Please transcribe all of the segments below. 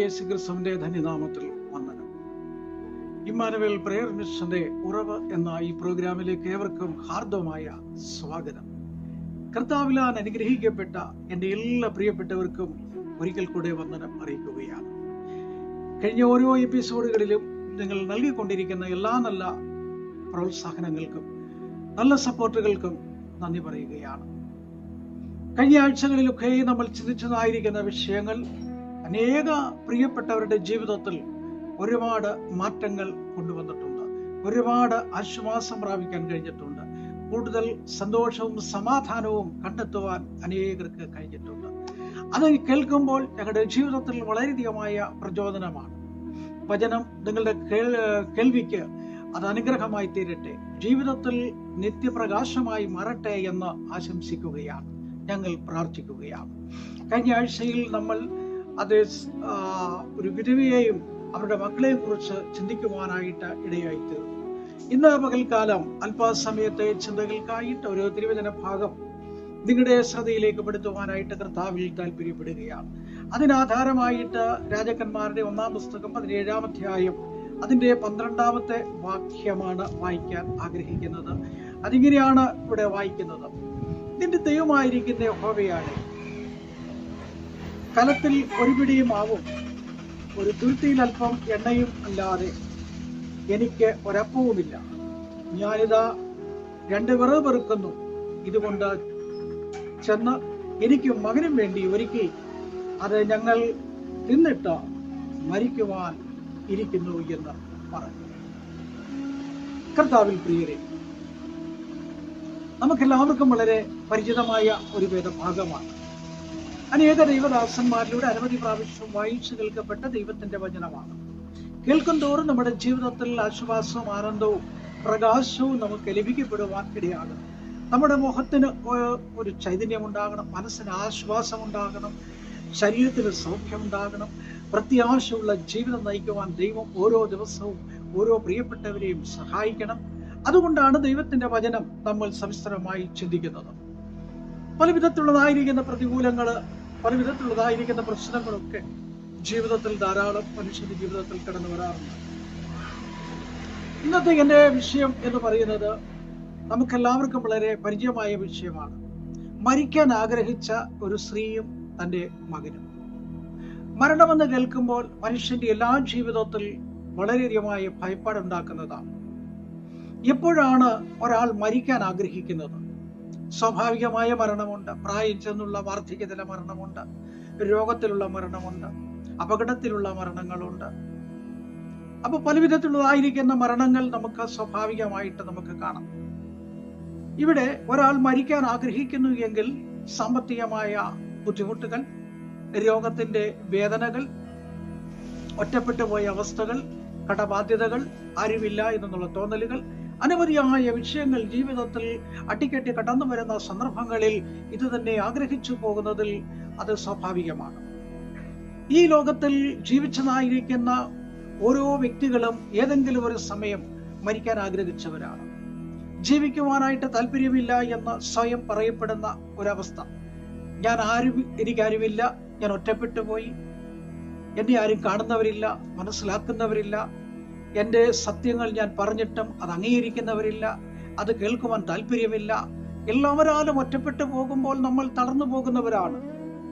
യേശു ക്രിസ്തുവിന്റെ ധന്യനാമത്തിൽ വന്ദനം. Emmanuel prayer മിഷന്റെ ഉറവ് എന്ന ഈ പ്രോഗ്രാമിലേക്ക് ഏവർക്കും ഹാർദവമായ സ്വാഗതം. കർത്താവിലാൻ അനുഗ്രഹിക്കപ്പെട്ട എന്റെ എല്ലാ പ്രിയപ്പെട്ടവർക്കും ഒരിക്കൽ കൂടെ വന്ദനം അറിയിക്കുകയാണ്. കഴിഞ്ഞ ഓരോ എപ്പിസോഡുകളിലും നിങ്ങൾ നൽകിക്കൊണ്ടിരിക്കുന്ന എല്ലാ നല്ല പ്രോത്സാഹനങ്ങൾക്കും നല്ല സപ്പോർട്ടുകൾക്കും നന്ദി പറയുകയാണ്. കഴിഞ്ഞ ആഴ്ചകളിലൊക്കെ നമ്മൾ ചിന്തിച്ചതായിരിക്കുന്ന വിഷയങ്ങൾ അനേക പ്രിയപ്പെട്ടവരുടെ ജീവിതത്തിൽ ഒരുപാട് മാറ്റങ്ങൾ കൊണ്ടുവന്നിട്ടുണ്ട്. ഒരുപാട് ആശ്വാസം പ്രാപിക്കാൻ കഴിഞ്ഞിട്ടുണ്ട്. കൂടുതൽ സന്തോഷവും സമാധാനവും കണ്ടെത്തുവാൻ അനേകർക്ക് കഴിഞ്ഞിട്ടുണ്ട്. അത് കേൾക്കുമ്പോൾ ഞങ്ങളുടെ ജീവിതത്തിൽ വളരെയധികമായ പ്രചോദനമാണ്. വചനം നിങ്ങളുടെ കേൾ- കേൾവിക്ക് അത് അനുഗ്രഹമായി തീരട്ടെ. ജീവിതത്തിൽ നിത്യപ്രകാശമായി മാറട്ടെ എന്ന് ആശംസിക്കുകയാണ്. ഞങ്ങൾ പ്രാർത്ഥിക്കുകയാണ്. കഴിഞ്ഞ ആഴ്ചയിൽ നമ്മൾ അത് ഒരു വിധവയെയും അവരുടെ മക്കളെയും കുറിച്ച് ചിന്തിക്കുവാനായിട്ട് ഇടയായി തീർന്നു ഇന്ന് പകൽക്കാലം അല്പസമയത്തെ ചിന്തകൾക്കായിട്ട് ഒരു തിരുവചന ഭാഗം നിങ്ങളുടെ ശ്രദ്ധയിലേക്ക് പെടുത്തുവാനായിട്ട് കർത്താവിൽ താല്പര്യപ്പെടുകയാണ് അതിനാധാരമായിട്ട് രാജാക്കന്മാരുടെ ഒന്നാം പുസ്തകം പതിനേഴാം അധ്യായം അതിന്റെ പന്ത്രണ്ടാമത്തെ വാക്യമാണ് വായിക്കാൻ ആഗ്രഹിക്കുന്നത്. അതിങ്ങനെയാണ് ഇവിടെ വായിക്കുന്നത്. നിന്റെ ദൈവമായിരിക്കുന്ന യഹോവയാണ് കലത്തിൽ ഒരു പിടിയും ആവും. ഒരു തുരുത്തിയിൽ അല്പം എണ്ണയും അല്ലാതെ എനിക്ക് ഒരപ്പവുമില്ല. ഞാനിതാ രണ്ട് വിറവ് പെറുക്കുന്നു. ഇതുകൊണ്ട് ചെന്ന് എനിക്കും മകനും വേണ്ടി ഒരുക്കി. അത് ഞങ്ങൾ തിന്നിട്ട് മരിക്കുവാൻ ഇരിക്കുന്നു എന്ന് പറഞ്ഞു. കർത്താവിൽ പ്രിയരെ നമുക്കെല്ലാവർക്കും വളരെ പരിചിതമായ ഒരു വേദഭാഗമാണ്. അനേക ദൈവദാസന്മാരിലൂടെ അനവധി പ്രാവശ്യം വായിച്ചു കേൾക്കപ്പെട്ട ദൈവത്തിന്റെ വചനമാണ്. കേൾക്കും തോറും നമ്മുടെ ജീവിതത്തിൽ ആശ്വാസവും ആനന്ദവും പ്രകാശവും നമുക്ക് ലഭിക്കപ്പെടുവാൻ ഇടയാകും. നമ്മുടെ മുഖത്തിന് ഒരു ചൈതന്യം ഉണ്ടാകണം മനസ്സിന് ആശ്വാസം ഉണ്ടാകണം ശരീരത്തിന് സൗഖ്യം ഉണ്ടാകണം പ്രത്യാശയുള്ള ജീവിതം നയിക്കുവാൻ ദൈവം ഓരോ ദിവസവും ഓരോ പ്രിയപ്പെട്ടവരെയും സഹായിക്കണം. അതുകൊണ്ടാണ് ദൈവത്തിന്റെ വചനം നമ്മൾ സവിസ്തരമായി ചിന്തിക്കുന്നത്. പല വിധത്തിലുള്ളതായിരിക്കുന്ന പ്രതികൂലങ്ങൾ പല വിധത്തിലുള്ളതായിരിക്കുന്ന പ്രശ്നങ്ങളൊക്കെ ജീവിതത്തിൽ ധാരാളം മനുഷ്യന്റെ ജീവിതത്തിൽ കടന്നു വരാറുണ്ട്. ഇന്നത്തെ എന്റെ വിഷയം എന്ന് പറയുന്നത് നമുക്കെല്ലാവർക്കും വളരെ പരിചയമായ വിഷയമാണ്. മരിക്കാൻ ആഗ്രഹിച്ച ഒരു സ്ത്രീയും തന്റെ മകനും. മരണമെന്ന് കേൾക്കുമ്പോൾ മനുഷ്യന്റെ എല്ലാ ജീവിതത്തിൽ വളരെയധികമായ ഭയപ്പാടുണ്ടാക്കുന്നതാണ്. എപ്പോഴാണ് ഒരാൾ മരിക്കാൻ ആഗ്രഹിക്കുന്നത്? സ്വാഭാവികമായ മരണമുണ്ട്. പ്രായം ചെന്നുള്ള വാർദ്ധക്യത്തിലെ മരണമുണ്ട്. രോഗത്തിലുള്ള മരണമുണ്ട്. അപകടത്തിലുള്ള മരണങ്ങളുണ്ട്. അപ്പൊ പല വിധത്തിലുള്ളതായിരിക്കുന്ന മരണങ്ങൾ നമുക്ക് സ്വാഭാവികമായിട്ട് നമുക്ക് കാണാം. ഇവിടെ ഒരാൾ മരിക്കാൻ ആഗ്രഹിക്കുന്നു എങ്കിൽ സാമ്പത്തികമായ ബുദ്ധിമുട്ടുകൾ രോഗത്തിന്റെ വേദനകൾ ഒറ്റപ്പെട്ടു പോയ അവസ്ഥകൾ കടബാധ്യതകൾ ആരുമില്ല എന്നുള്ള തോന്നലുകൾ അനവധിയായ വിഷയങ്ങൾ ജീവിതത്തിൽ അട്ടിക്കെട്ടി കടന്നു വരുന്ന സന്ദർഭങ്ങളിൽ ഇത് തന്നെ ആഗ്രഹിച്ചു പോകുന്നതിൽ അത് സ്വാഭാവികമാണ്. ഈ ലോകത്തിൽ ജീവിച്ചതായിരിക്കുന്ന ഓരോ വ്യക്തികളും ഏതെങ്കിലും ഒരു സമയം മരിക്കാൻ ആഗ്രഹിച്ചവരാണ്. ജീവിക്കുവാനായിട്ട് താല്പര്യമില്ല എന്ന് സ്വയം പറയപ്പെടുന്ന ഒരവസ്ഥ. ഞാൻ ആരും എനിക്കാരുമില്ല ഞാൻ ഒറ്റപ്പെട്ടു പോയി. എന്നെ ആരും കാണുന്നവരില്ല മനസ്സിലാക്കുന്നവരില്ല. എന്റെ സത്യങ്ങൾ ഞാൻ പറഞ്ഞിട്ടും അത് അംഗീകരിക്കുന്നവരില്ല അത് കേൾക്കുവാൻ താല്പര്യമില്ല. എല്ലാവരാലും ഒറ്റപ്പെട്ടു പോകുമ്പോൾ നമ്മൾ തളർന്നു പോകുന്നവരാണ്.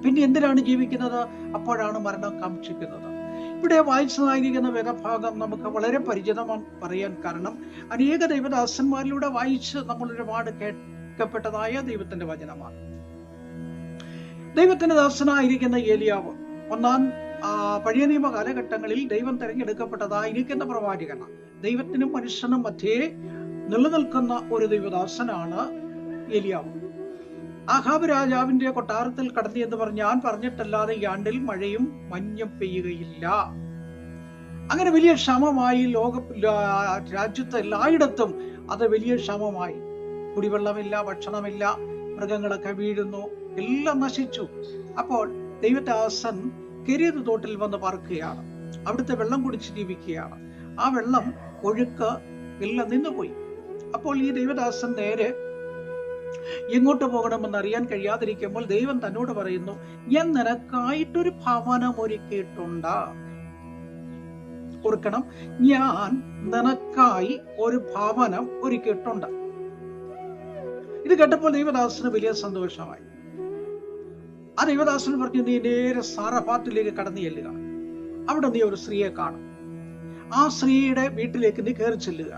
പിന്നെ എന്തിനാണ് ജീവിക്കുന്നത്? അപ്പോഴാണ് മരണം കാക്ഷിക്കുന്നത്. ഇവിടെ വായിച്ചതായിരിക്കുന്ന വേദഭാഗം നമുക്ക് വളരെ പരിചിതമാണ് പറയാൻ കാരണം അനേക ദൈവദാസന്മാരിലൂടെ വായിച്ച് നമ്മൾ ഒരുപാട് കേൾക്കപ്പെട്ടതായ ദൈവത്തിന്റെ വചനമാണ്. ദൈവത്തിന്റെ ദാസനായിരിക്കുന്ന ഏലിയാവ് ഒന്നാം പഴയ നിയമ കാലഘട്ടങ്ങളിൽ ദൈവം തെരഞ്ഞെടുക്കപ്പെട്ടതായിരിക്കുന്ന പ്രവാചകനാണ് ദൈവത്തിനും മനുഷ്യനും മധ്യേ നിലനിൽക്കുന്ന ഒരു ദൈവദാസനാണ് എലിയാവ് ആഹാബ് രാജാവിന്റെ കൊട്ടാരത്തിൽ കടന്നു എന്ന് പറഞ്ഞാൽ പറഞ്ഞിട്ടല്ലാതെ ഈ ആണ്ടിൽ മഴയും മഞ്ഞും പെയ്യുകയില്ല. അങ്ങനെ വലിയ ക്ഷമമായി ലോക രാജ്യത്ത് എല്ലായിടത്തും അത് വലിയ ക്ഷമമായി. കുടിവെള്ളമില്ല ഭക്ഷണമില്ല മൃഗങ്ങളൊക്കെ വീഴുന്നു എല്ലാം നശിച്ചു. അപ്പോൾ ദൈവദാസൻ കെരീത് തോട്ടിൽ വന്ന് പാർക്കുകയാണ്. അവിടുത്തെ വെള്ളം കുടിച്ച് ജീവിക്കുകയാണ്. ആ വെള്ളം ഒഴുക്ക് എല്ലാം നിന്നുപോയി. അപ്പോൾ ഈ ദൈവദാസൻ നേരെ എങ്ങോട്ട് പോകണമെന്ന് അറിയാൻ കഴിയാതിരിക്കുമ്പോൾ ദൈവം തന്നോട് പറയുന്നു ഞാൻ നിനക്കായിട്ടൊരു ഭവനം ഒരുക്കിയിട്ടുണ്ട്. ഓർക്കണം ഞാൻ നിനക്കായി ഒരു ഭവനം ഒരുക്കിയിട്ടുണ്ട്. ഇത് കേട്ടപ്പോൾ ദൈവദാസന് വലിയ സന്തോഷമായി. ആ ദൈവദാസൻ പറഞ്ഞു നീ നേരെ സാറഫാത്തിലേക്ക് കടന്നു ചെല്ലുക. അവിടെ നീ ഒരു സ്ത്രീയെ കാണും. ആ സ്ത്രീയുടെ വീട്ടിലേക്ക് നീ കയറി ചെല്ലുക.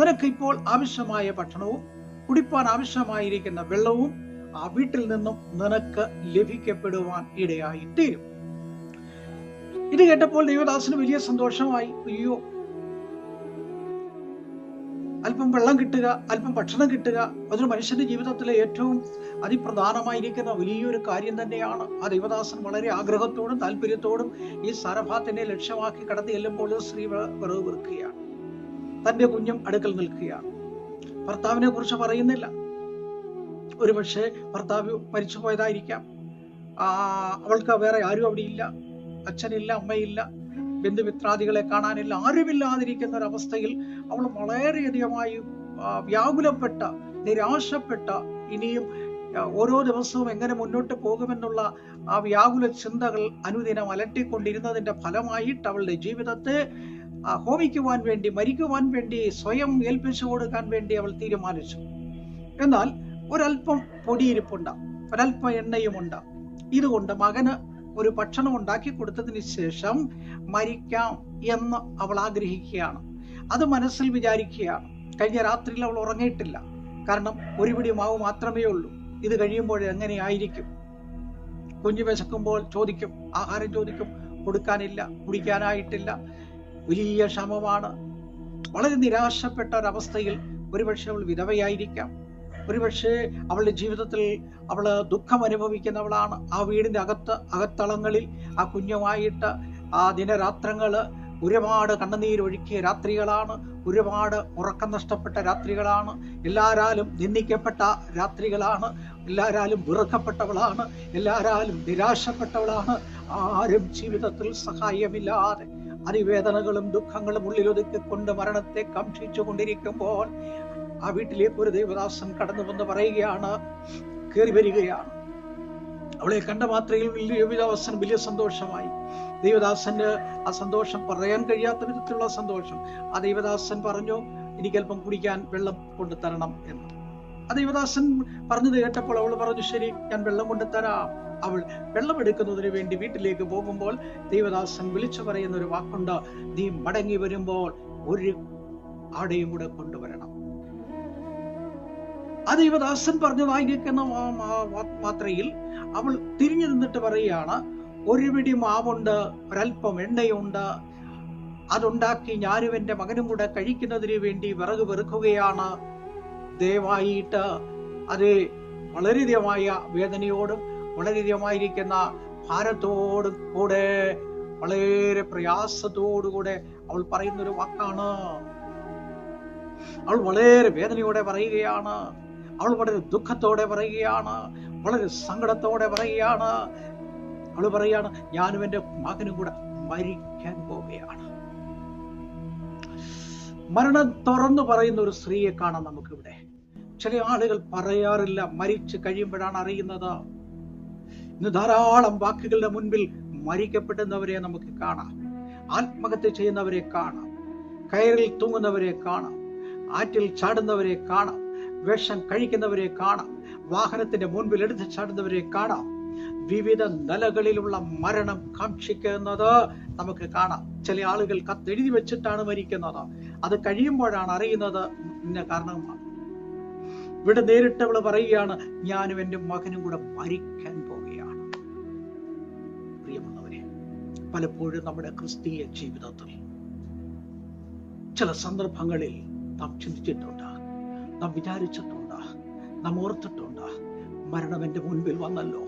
നിനക്ക് ഇപ്പോൾ ആവശ്യമായ ഭക്ഷണവും കുടിപ്പാൻ ആവശ്യമായിരിക്കുന്ന വെള്ളവും ആ വീട്ടിൽ നിന്നും നിനക്ക് ലഭിക്കപ്പെടുവാൻ ഇടയായി തീരും. ഇത് കേട്ടപ്പോൾ ദൈവദാസന് വലിയ സന്തോഷമായി. അയ്യോ അല്പം വെള്ളം കിട്ടുക അല്പം ഭക്ഷണം കിട്ടുക അതൊരു മനുഷ്യന്റെ ജീവിതത്തിലെ ഏറ്റവും അതിപ്രധാനമായിരിക്കുന്ന വലിയൊരു കാര്യം തന്നെയാണ്. ആ ദൈവദാസൻ വളരെ ആഗ്രഹത്തോടും താല്പര്യത്തോടും ഈ സരഭാത്തിനെ ലക്ഷ്യമാക്കി കടന്നു ചെല്ലുമ്പോൾ സ്ത്രീ വിറവ് വെറുക്കുകയാണ്. തന്റെ കുഞ്ഞും അടുക്കൽ നിൽക്കുകയാണ്. ഭർത്താവിനെ കുറിച്ച് പറയുന്നില്ല. ഒരുപക്ഷെ ഭർത്താവ് മരിച്ചു പോയതായിരിക്കാം അവൾക്ക് വേറെ ആരും അവിടെ ഇല്ല അച്ഛനില്ല അമ്മയില്ല. ബന്ധുമിത്രാദികളെ കാണാനില്ല ആരുമില്ലാതിരിക്കുന്ന ഒരു അവസ്ഥയിൽ അവൾ വളരെയധികമായി വ്യാകുലപ്പെട്ട നിരാശപ്പെട്ട ഇനിയും ഓരോ ദിവസവും എങ്ങനെ മുന്നോട്ട് പോകുമെന്നുള്ള ആ വ്യാകുല ചിന്തകൾ അനുദിനം അലട്ടിക്കൊണ്ടിരുന്നതിന്റെ ഫലമായിട്ട് അവളുടെ ജീവിതത്തെ ഹോമിക്കുവാൻ വേണ്ടി മരിക്കുവാൻ വേണ്ടി സ്വയം ഏൽപ്പിച്ചു കൊടുക്കാൻ വേണ്ടി അവൾ തീരുമാനിച്ചു. എന്നാൽ ഒരല്പം പൊടിയിരിപ്പുണ്ട് ഒരല്പം എണ്ണയുമുണ്ട്. ഇതുകൊണ്ട് മകന് ഒരു ഭക്ഷണം ഉണ്ടാക്കി കൊടുത്തതിന് ശേഷം മരിക്കാം എന്ന് അവൾ ആഗ്രഹിക്കുകയാണ്. അത് മനസ്സിൽ വിചാരിക്കുകയാണ്. കഴിഞ്ഞ രാത്രിയിൽ അവൾ ഉറങ്ങിയിട്ടില്ല. കാരണം ഒരു പിടി മാവ് മാത്രമേ ഉള്ളൂ. ഇത് കഴിയുമ്പോൾ എങ്ങനെയായിരിക്കും കുഞ്ഞു വിശക്കുമ്പോൾ ചോദിക്കും. ആഹാരം ചോദിക്കും. കൊടുക്കാനില്ല കുടിക്കാനായിട്ടില്ല. വലിയ ക്ഷമമാണ്. വളരെ നിരാശപ്പെട്ട ഒരവസ്ഥയിൽ ഒരുപക്ഷെ അവൾ വിധവയായിരിക്കാം. ഒരുപക്ഷെ അവളുടെ ജീവിതത്തിൽ അവൾ ദുഃഖം അനുഭവിക്കുന്നവളാണ്. ആ വീടിന്റെ അകത്ത് അകത്തളങ്ങളിൽ ആ കുഞ്ഞുമായിട്ട് ആ ദിനരാത്രങ്ങൾ ഒരുപാട് കണ്ണുനീരൊഴുക്കിയ രാത്രികളാണ്. ഒരുപാട് ഉറക്കം നഷ്ടപ്പെട്ട രാത്രികളാണ്. എല്ലാരാലും നിന്ദിക്കപ്പെട്ട രാത്രികളാണ്. എല്ലാരാലും വെറുക്കപ്പെട്ടവളാണ്. എല്ലാരാലും നിരാശപ്പെട്ടവളാണ്. ആരും ജീവിതത്തിൽ സഹായമില്ലാതെ അതിവേദനകളും ദുഃഖങ്ങളും ഉള്ളിലൊതുക്കിക്കൊണ്ട് മരണത്തെ കംഷിച്ചു കൊണ്ടിരിക്കുമ്പോൾ ആ വീട്ടിലേക്ക് ഒരു ദൈവദാസൻ കടന്നു വന്ന് പറയുകയാണ് കയറി വരികയാണ്. അവളെ കണ്ട മാത്രയിൽ ദേവദാസൻ വലിയ സന്തോഷമായി. ദൈവദാസന്റെ ആ സന്തോഷം പറയാൻ കഴിയാത്ത വിധത്തിലുള്ള സന്തോഷം. ആ ദൈവദാസൻ പറഞ്ഞു എനിക്കല്പം കുടിക്കാൻ വെള്ളം കൊണ്ടു തരണം എന്ന്. ആ ദൈവദാസൻ പറഞ്ഞത് കേട്ടപ്പോൾ അവൾ പറഞ്ഞു ശരി ഞാൻ വെള്ളം കൊണ്ടു തരാം അവൾ വെള്ളം എടുക്കുന്നതിന് വേണ്ടി വീട്ടിലേക്ക് പോകുമ്പോൾ ദൈവദാസൻ വിളിച്ചു പറയുന്ന ഒരു വാക്കുണ്ട്. നീ മടങ്ങി വരുമ്പോൾ ഒരു ആടയും കൂടെ കൊണ്ടുവരണം. ആ ദൈവദാസൻ പറഞ്ഞു വാങ്ങിക്കുന്ന മാത്രയിൽ അവൾ തിരിഞ്ഞു നിന്നിട്ട് പറയുകയാണ് ഒരു പിടി മാവുണ്ട് ഒരല്പം എണ്ണയുണ്ട്. അതുണ്ടാക്കി ഞാനും എന്റെ മകനും കൂടെ കഴിക്കുന്നതിന് വേണ്ടി വിറക് വെറുക്കുകയാണ് ദയവായിട്ട് അത് വളരെയധികമായ വേദനയോടും വളരെയധികമായിരിക്കുന്ന ഭാരത്തോടും കൂടെ വളരെ പ്രയാസത്തോടുകൂടെ അവൾ പറയുന്ന ഒരു വാക്കാണ്. അവൾ വളരെ വേദനയോടെ പറയുകയാണ് അവൾ വളരെ ദുഃഖത്തോടെ പറയുകയാണ് വളരെ സങ്കടത്തോടെ പറയുകയാണ്. അവൾ പറയുകയാണ് ഞാനും എന്റെ മകനും കൂടെ മരിക്കാൻ പോവുകയാണ്. മരണം തുറന്നു പറയുന്ന ഒരു സ്ത്രീയെ കാണാം നമുക്കിവിടെ. ചില ആളുകൾ പറയാറില്ല മരിച്ചു കഴിയുമ്പോഴാണ് അറിയുന്നത്. ഇന്ന് ധാരാളം വാക്കുകളുടെ മുൻപിൽ മരിക്കപ്പെടുന്നവരെ നമുക്ക് കാണാം. ആത്മഹത്യ ചെയ്യുന്നവരെ കാണാം. കയറിൽ തൂങ്ങുന്നവരെ കാണാം. ആറ്റിൽ ചാടുന്നവരെ കാണാം. വിഷം കഴിക്കുന്നവരെ കാണാം. വാഹനത്തിന്റെ മുൻപിൽ എടുത്തു ചാടുന്നവരെ കാണാം. വിവിധ നിലകളിലുള്ള മരണം കാക്ഷിക്കുന്നത് നമുക്ക് കാണാം. ചില ആളുകൾ കത്തെഴുതി വെച്ചിട്ടാണ് മരിക്കുന്നത്. അത് കഴിയുമ്പോഴാണ് അറിയുന്നത് ഇന്ന കാരണമാണ്. ഇവിടെ നേരിട്ട് അവൾ പറയുകയാണ് ഞാനും എന്റെ മകനും കൂടെ മരിക്കാൻ പോവുകയാണ്. പ്രിയമുള്ളവരെ പലപ്പോഴും നമ്മുടെ ക്രിസ്തീയ ജീവിതത്തിൽ ചില സന്ദർഭങ്ങളിൽ നാം ചിന്തിച്ചിട്ടുണ്ട്. നാം വിചാരിച്ചിട്ടുണ്ട്. നാം ഓർത്തിട്ടുണ്ട്. മരണം എന്റെ മുൻപിൽ വന്നല്ലോ.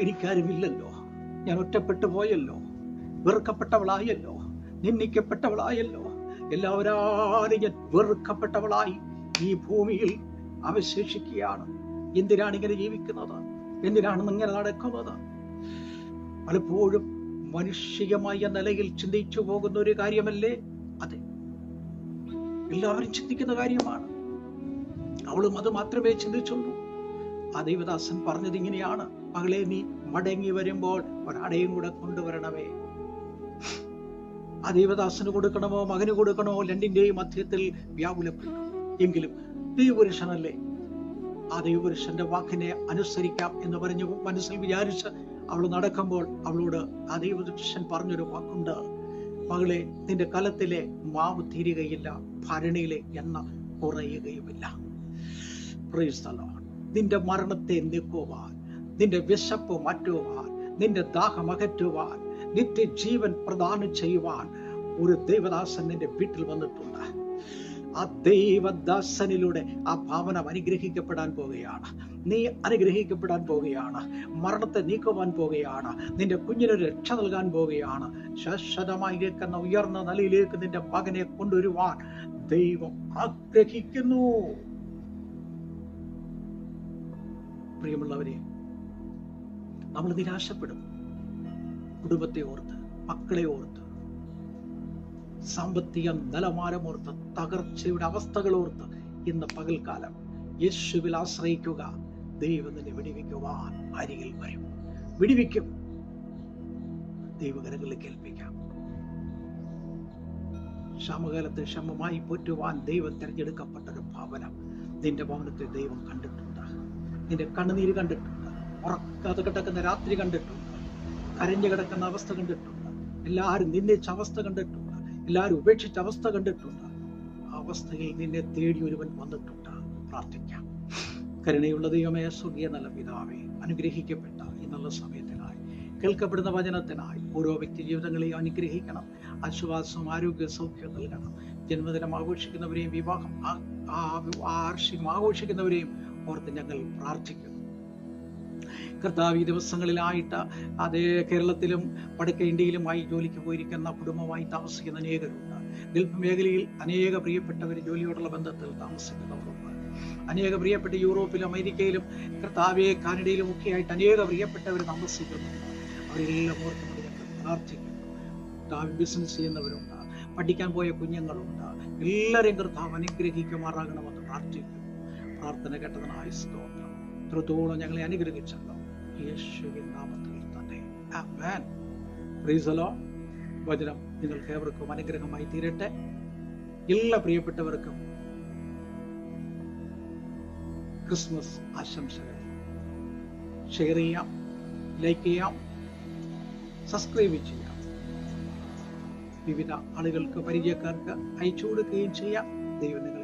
എനിക്കാരുമില്ലല്ലോ. ഞാൻ ഒറ്റപ്പെട്ടു പോയല്ലോ. വെറുക്കപ്പെട്ടവളായല്ലോ. നിന്ദിക്കപ്പെട്ടവളായല്ലോ. എല്ലാവരും ഞാൻ വെറുക്കപ്പെട്ടവളായി ഈ ഭൂമിയിൽ അവശേഷിക്കുകയാണ്. എന്തിനാണ് ഇങ്ങനെ ജീവിക്കുന്നത്? എന്തിനാണ് ഇങ്ങനെ നടക്കുന്നത്? പലപ്പോഴും മനുഷ്യമായ നിലയിൽ ചിന്തിച്ചു പോകുന്ന ഒരു കാര്യമല്ലേ? എല്ലാവരും ചിന്തിക്കുന്ന കാര്യമാണ്. അവളും അത് മാത്രമേ ചിന്തിച്ചുള്ളൂ. ആ ദൈവദാസൻ പറഞ്ഞത് ഇങ്ങനെയാണ്. മകളെ നീ മടങ്ങി വരുമ്പോൾ ഒരടയും കൂടെ കൊണ്ടുവരണമേ. ആ ദൈവദാസന് കൊടുക്കണമോ മകന് കൊടുക്കണമോ രണ്ടിന്റെയും മധ്യത്തിൽ വ്യാകുലപ്പെട്ടു എങ്കിലും ദൈവപുരുഷനല്ലേ? ആ ദൈവപുരുഷന്റെ വാക്കിനെ അനുസരിക്കാം എന്ന് പറഞ്ഞ് മനസ്സിൽ വിചാരിച്ച് അവൾ നടക്കുമ്പോൾ അവളോട് ആ ദൈവപുരുഷൻ പറഞ്ഞൊരു വാക്കുണ്ട്. മകളെ നിന്റെ കലത്തിലെ മാവ് തീരുകയില്ല ഭരണിയിലെ എണ്ണ കുറയുകയുമില്ല. നിന്റെ മരണത്തെ നീക്കുവാൻ നിന്റെ വിശപ്പ് മാറ്റുവാൻ നിന്റെ ദാഹം അകറ്റുവാൻ നിത്യജീവൻ പ്രദാനം ചെയ്യുവാൻ ഒരു ദൈവദാസൻ നിന്റെ വീട്ടിൽ വന്നിട്ടുണ്ട്. ആ ദൈവദാസനിലൂടെ ആ ഭാവന അനുഗ്രഹിക്കപ്പെടാൻ പോവുകയാണ്. നീ അനുഗ്രഹിക്കപ്പെടാൻ പോവുകയാണ് മരണത്തെ നീക്കുവാൻ പോവുകയാണ് നിന്റെ കുഞ്ഞിന് രക്ഷ നൽകാൻ പോവുകയാണ് ശാശ്വതമായി കേൾക്കുന്ന ഉയർന്ന നിലയിലേക്ക് നിന്റെ മകനെ കൊണ്ടുവരുവാൻ ദൈവം ആഗ്രഹിക്കുന്നു. പ്രിയമുള്ളവരെ നമ്മൾ നിരാശപ്പെടും. കുടുംബത്തെ ഓർത്ത് മക്കളെ ഓർത്ത് സാമ്പത്തിക നിലവാരം ഓർത്ത് തകർച്ചയുടെ അവസ്ഥകൾ ഓർത്ത് ഇന്ന് പകൽക്കാലം യേശുവിൽ ആശ്രയിക്കുക. ദൈവം നിന്നെ വിടിവിക്കുവാൻ അരികിൽ വരും. വിടിവിക്കും. ദൈവകരങ്ങളിൽ കേൾപ്പിക്കാം. ക്ഷമകാലത്ത് ക്ഷമമായി പോറ്റുവാൻ ദൈവം തിരഞ്ഞെടുക്കപ്പെട്ട ഒരു ഭവനം നിന്റെ ഭവനത്തെ ദൈവം കണ്ടിട്ടുണ്ട്. നിന്റെ കണ്ണുനീര് കണ്ടിട്ടുണ്ട്. ഉറക്കാതെ കിടക്കുന്ന രാത്രി കണ്ടിട്ടുണ്ട്. കരഞ്ഞു കിടക്കുന്ന അവസ്ഥ കണ്ടിട്ടുണ്ട്. എല്ലാവരും നിന്ദിച്ച അവസ്ഥ കണ്ടിട്ടുണ്ട്. എല്ലാവരും ഉപേക്ഷിച്ച അവസ്ഥ കണ്ടിട്ടുണ്ട്. അവസ്ഥയിൽ നിന്നെ തേടി ഒരുവൻ വന്നിട്ടുണ്ട്. പ്രാർത്ഥിക്കാം. കരുണയുള്ള ദൈവമേ സ്വർഗീയ നല്ല പിതാവേ അനുഗ്രഹിക്കപ്പെട്ട ഈ നല്ല സമയത്തിനായി കേൾക്കപ്പെടുന്ന വചനത്തിനായി ഓരോ വ്യക്തി ജീവിതങ്ങളെയും അനുഗ്രഹിക്കണം ആശ്വാസം ആരോഗ്യ സൗഖ്യം നൽകണം. ജന്മദിനം ആഘോഷിക്കുന്നവരെയും വിവാഹം ആ- ആ വാർഷികം ആഘോഷിക്കുന്നവരെയും ഓർത്ത് ഞങ്ങൾ പ്രാർത്ഥിക്കുന്നു. കർത്താവ് ഈ ദിവസങ്ങളിലായിട്ട് അതേ കേരളത്തിലും വടക്കേ ഇന്ത്യയിലുമായി ജോലിക്ക് പോയിരിക്കുന്ന കുടുംബമായി താമസിക്കുന്ന അനേകരുണ്ട്. ഗൾഫ് മേഖലയിൽ അനേക പ്രിയപ്പെട്ടവർ ജോലിയോടുള്ള ബന്ധത്തിൽ താമസിക്കുന്നവരുണ്ട്. അനേക പ്രിയപ്പെട്ട യൂറോപ്പിലും അമേരിക്കയിലും കർത്താവെ കാനഡയിലും ഒക്കെ ആയിട്ട് അനേക പ്രിയപ്പെട്ടവർ താമസിക്കുന്നു അവരെല്ലാം ഓർത്തുകൊണ്ട് പ്രാർത്ഥിക്കുന്നു. ബിസിനസ് ചെയ്യുന്നവരുണ്ട്. പഠിക്കാൻ പോയ കുഞ്ഞുങ്ങളുണ്ട്. എല്ലാവരെയും കർത്താവ് അനുഗ്രഹിക്കുമാറാകണമെന്ന് പ്രാർത്ഥിക്കുന്നു. പ്രാർത്ഥന കേട്ടതിനായ സ്തോത്രം. ഇത്രത്തോളം ഞങ്ങളെ അനുഗ്രഹിച്ചല്ലോ യേശുവിൻ നാമത്തിൽ തന്നെ. വചനം നിങ്ങൾക്ക് ഏവർക്കും അനുഗ്രഹമായി തീരട്ടെ. എല്ലാ പ്രിയപ്പെട്ടവർക്കും ക്രിസ്മസ് ആശംസകൾ. ഷെയർ ചെയ്യാം ലൈക്ക് ചെയ്യാം സബ്സ്ക്രൈബ് ചെയ്യാം. വിവിധ ആളുകൾക്ക് പരിചയക്കാർക്ക് അയച്ചു കൊടുക്കുകയും ചെയ്യാം. ദൈവം